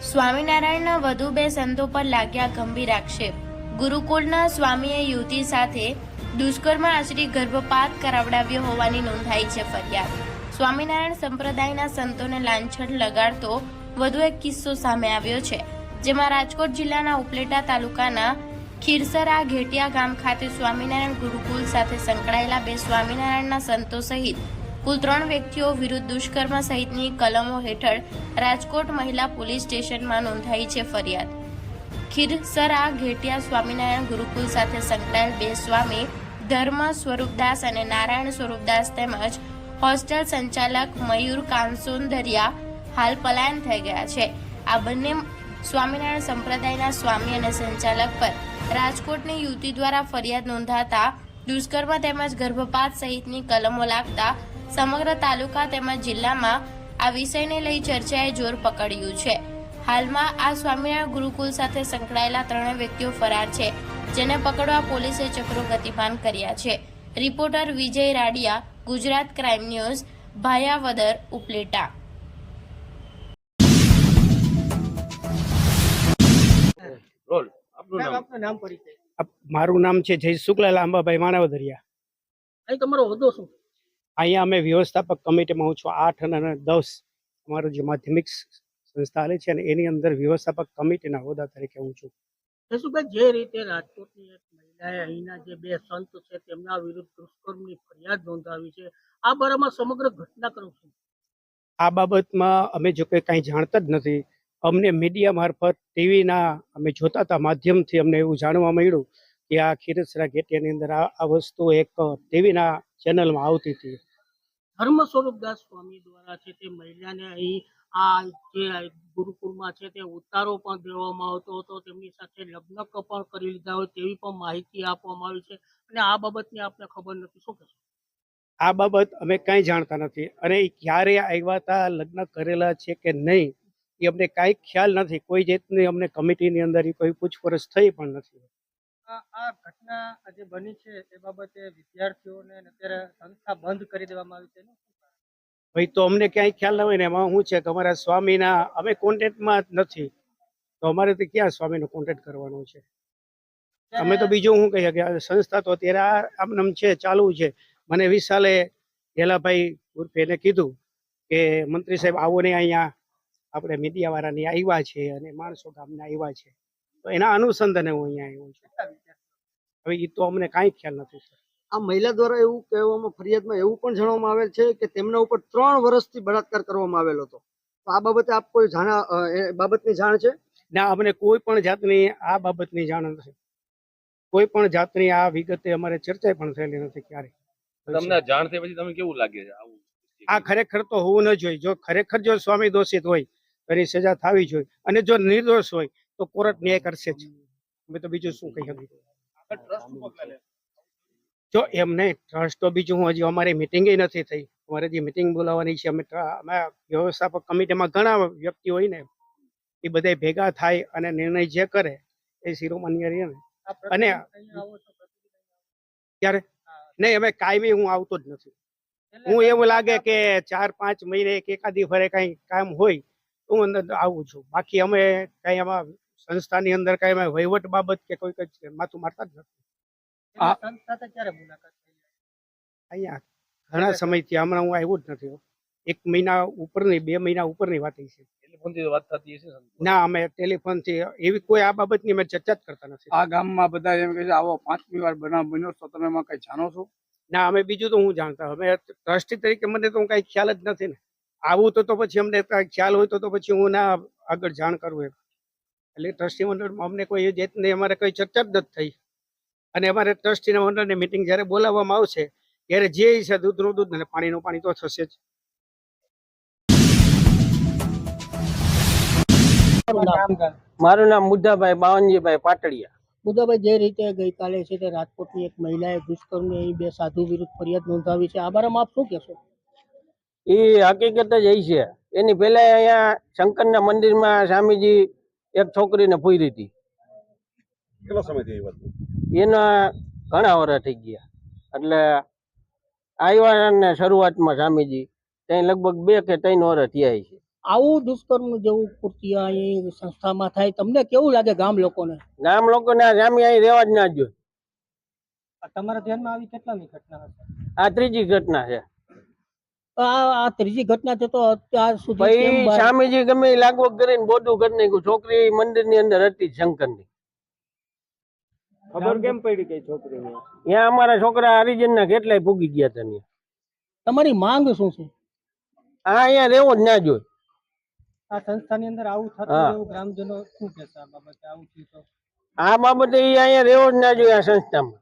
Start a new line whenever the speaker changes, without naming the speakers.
સ્વામિનારાયણના વધુ બે સંતો પર લાગ્યા ગંભીર આક્ષેપ. ગુરુકુળના સ્વામીએ યુવતી સાથે દુષ્કર્મ આચરી ગર્ભપાત કરાવડાવ્યો હોવાની નોંધાઈ છે ફરિયાદ. સ્વામિનારાયણ સંપ્રદાયના સંતોને લાંછન લગાડતો વધુ એક કિસ્સો સામે આવ્યો છે, જેમાં રાજકોટ જિલ્લાના ઉપલેટા તાલુકાના ખીરસરા ઘેટિયા ગામ ખાતે સ્વામિનારાયણ ગુરુકુલ સાથે સંકળાયેલા બે સ્વામિનારાયણના સંતો સહિત કુલ ત્રણ વ્યક્તિઓ વિરુદ્ધ દુષ્કર્મ સહિતની કલમો હેઠળ રાજકોટ મહિલા પોલીસ સ્ટેશનમાં નોંધાઈ છે ફરિયાદ. ખીરસરા ઘેટિયા સ્વામિનારાયણ ગુરુકુલ સાથે સંકળાયેલ બે સ્વામી, ધર્મ સ્વરૂપદાસ અને નારાયણ સ્વરૂપદાસ તેમજ હોસ્ટેલ સંચાલક મયુર કાંસોંદરિયા હાલ પલાયન થઈ ગયા છે. આ બંને સ્વામિનારાયણ સંપ્રદાયના સ્વામી અને સંચાલક પર રાજકોટની યુવતી દ્વારા ફરિયાદ નોંધાતા દુષ્કર્મ તેમજ ગર્ભપાત સહિતની કલમો લાગતા સમગ્ર તાલુકા તેમજ જિલ્લામાં આ વિષયને લઈ ચર્ચાએ જોર પકડ્યું છે. હાલમાં આ સ્વામિનારાયણ ગુરુકુલ સાથે સંકળાયેલા ત્રણેય વ્યક્તિઓ ફરાર છે જેને પકડવા પોલીસે ચક્રો ગતિમાન કર્યા છે. Reporter Vijay Radiya Gujarat crime news Bhayavadar Upleta.
Role આપનું નામ?
પરિચય
મારું નામ છે જય શુક્લા લાંબાભાઈ માનવદરિયા
અહીં તમારો હોદ્દો શું?
અહીંયા અમે વ્યવસ્થાપક કમિટીમાં હું છું. આઠ અને દસ અમારું જે માધ્યમિક સંસ્થા છે અને એની અંદર વ્યવસ્થાપક કમિટીના હોદ્દા તરીકે હું છું.
જસુભાઈ જે રીતે રાજકોટની એક મહિલાએ અહીંના જે બે સંત છે તેમના વિરુદ્ધ દુષ્કર્મની ફરિયાદ નોંધાવી છે. આ બારામાં સમગ્ર ઘટનાક્રમ શું?
આ બાબતમાં અમે જો કે કાંઈ જાણતા જ નથી. અમને મીડિયા મારફત ટીવીના અમે જોતા હતા. માધ્યમથી અમને એવું જાણવા મળ્યું કે આ ખીરસરા ગેટિયાની અંદર આ વસ્તુ એક ટીવીના ચેનલમાં આવતી હતી.
ધર્મ સ્વરૂપદાસ સ્વામી દ્વારા છે તે મહિલાને અહીં આ જે ગુરુકુળમાં છે તે ઉતારો પણ દેવામાં આવતો હતો. તેમની સાથે લગ્ન પણ કરી લીધા હોય તેવી પણ માહિતી આપવામાં આવી છે. અને આ બાબતની આપને ખબર નથી. શું કહેશો?
આ બાબત અમે કાંઈ જાણતા નથી. અને એ ક્યારે આવ્યા હતા, લગ્ન કરેલા છે કે નહીં, એ અમને કાંઈ ખ્યાલ નથી. કોઈ જાતની અમને કમિટીની અંદર એ કોઈ પૂછપરછ થઈ પણ નથી.
આ ઘટના આજે બની છે એ બાબતે વિદ્યાર્થીઓને અત્યારે સંસ્થા બંધ કરી દેવામાં આવી છે
ભાઈ તો અમને ક્યાંય ખ્યાલ ન હોય ને એમાં શું છે કે અમારા સ્વામીના અમે કોન્ટેક્ટમાં નથી. તો અમારે તો ક્યાં સ્વામીનો કોન્ટેક્ટ કરવાનો છે? અમે તો બીજું શું કહીએ કે સંસ્થા તો અત્યારે આ આમનામ છે ચાલુ છે. મને વિશાલે ઢેલાભાઈ ઉર્ફે એને કીધું કે મંત્રી સાહેબ આવો ને અહીંયા. આપણે મીડિયા વાળાની આવ્યા છે અને માણસો ગામના આવ્યા છે. તો એના અનુસંધાને હું અહીંયા આવ્યો છું. હવે એ તો અમને કાંઈ ખ્યાલ નથી
આ મહિલા દ્વારા એવું કહેવામાં ફરિયાદમાં એવું પણ જણાવવામાં આવેલ છે કે તેમના ઉપર ત્રણ વર્ષથી બળાત્કાર કરવામાં આવેલો હતો. તો આ બાબતે આપ કોઈ જાણા એ બાબતની જાણ છે?
ના અમને કોઈ પણ જાતની આ બાબતની જાણ નથી. કોઈ પણ જાતની આ વિગતે અમારે ચર્ચા પણ થયેલી નથી ક્યારે
તમને જાણ થઈ પછી તમને કેવું લાગે છે
આ ખરેખર તો હોવું ન જોઈએ. જો ખરેખર જો સ્વામી દોષિત હોય તો એની સજા થવી જોઈએ. અને જો નિર્દોષ હોય તો કોર્ટ ન્યાય કરશે જ અમે તો બીજું શું કહી શકીએ? જો એમ નહીં ટ્રસ્ટ તો બીજું હું હજી અમારી મિટિંગ નથી થઈ. અમારે જે મિટિંગ બોલાવવાની છે અમે અમે વ્યવસ્થાપક કમિટીમાં ઘણા વ્યક્તિ હોય ને એ બધા ભેગા થાય અને નિર્ણય જે કરે એ શિરોમાન્ય રહે અને-
આવો.
નહીં અમે કાયમી હું આવતો જ નથી. હું એવું લાગે કે ચાર પાંચ મહિને કે એકાદી ફરે કઈ કામ હોય હું અંદર આવું છું. બાકી અમે કઈ આમાં સંસ્થાની અંદર કઈ એમાં વહીવટ બાબત કે કોઈ કઈ માથું મારતા જ નથી. અહીંયા ઘણા સમયથી હમણાં હું આવ્યો જ નથી એક મહિના ઉપરની બે મહિના ઉપરની વાત છે.
ટેલિફોનથી વાત થતી હશે ના
અમે ટેલિફોન એવી કોઈ આ બાબતની અમે ચર્ચા જ કરતા નથી.
આ ગામમાં બધા એમ કહે છે આવો પાંચમી વાર બનાવ બન્યો તો તમે એમાં કઈ જાણો છો?
ના અમે બીજું તો હું જાણતા અમે ટ્રસ્ટી તરીકે મને તો કાંઈ ખ્યાલ જ નથી ને. આવું તો તો પછી અમને કાંઈ ખ્યાલ હોય તો તો પછી હું ના આગળ જાણ કરું એમ. એટલે ટ્રસ્ટી મંડળમાં અમને કોઈ એ જાતની અમારે કોઈ ચર્ચા જ નથી થઈ. અને અમારે ટ્રસ્ટીના મંડળની મિટિંગ જ્યારે બોલાવવામાં આવશે ત્યારે જે છે દૂધનું દૂધ અને પાણીનું પાણી તો થશે જ.
મારું નામ મુદ્દાભાઈ બાવનજીભાઈ પાટડિયા.
મુદ્દાભાઈ જે રીતે ગઈકાલે છે તે રાજકોટની એક મહિલાએ દુષ્કર્મની અહીં બે સાધુ વિરુદ્ધ ફરિયાદ નોંધાવી છે આ બારામાં આપ શું કહેશો?
એ હકીકત જ એ છે. એની પહેલા અહીંયા શંકરના મંદિરમાં સ્વામીજી એક છોકરીને પૂરી હતી.
કેટલો સમય થઈ વાત
એના ઘણા વર્ષ થઈ ગયા. એટલે આવ્યા ને શરૂઆતમાં સ્વામીજી ત્યાં લગભગ બે કે ત્રણ વર્ષ થયા છે
આવું દુષ્કર્મ જેવું કૃત્ય અહીં સંસ્થામાં થાય તમને કેવું લાગે ગામ લોકોને?
ગામ લોકોને આ સ્વામી અહીં રહેવા જ ના જોઈએ
તમારા ધ્યાનમાં આવી કેટલાની ઘટના
આ ત્રીજી ઘટના છે.
આ આ ત્રીજી ઘટના છે તો અત્યાર સુધી
સ્વામીજી ગમે એ લાગવગ કરીને કરી નાખ્યું. છોકરી મંદિરની અંદર હતી શંકરની.
ખબર કેમ પડી કઈ છોકરીને?
ત્યાં અમારા છોકરા હરિજન ના કેટલાય ભૂગી ગયા હતા.
તમારી માંગ શું છે?
આ અહીંયા રહેવો જ ના જોઈએ.
આ સંસ્થાની અંદર આવું
હા.
એવું ગ્રામજનો શું કહેશે આ બાબતે? આવું થયું તો?
આ બાબતે અહીંયા રહેવો જ ના જોઈએ આ સંસ્થામાં.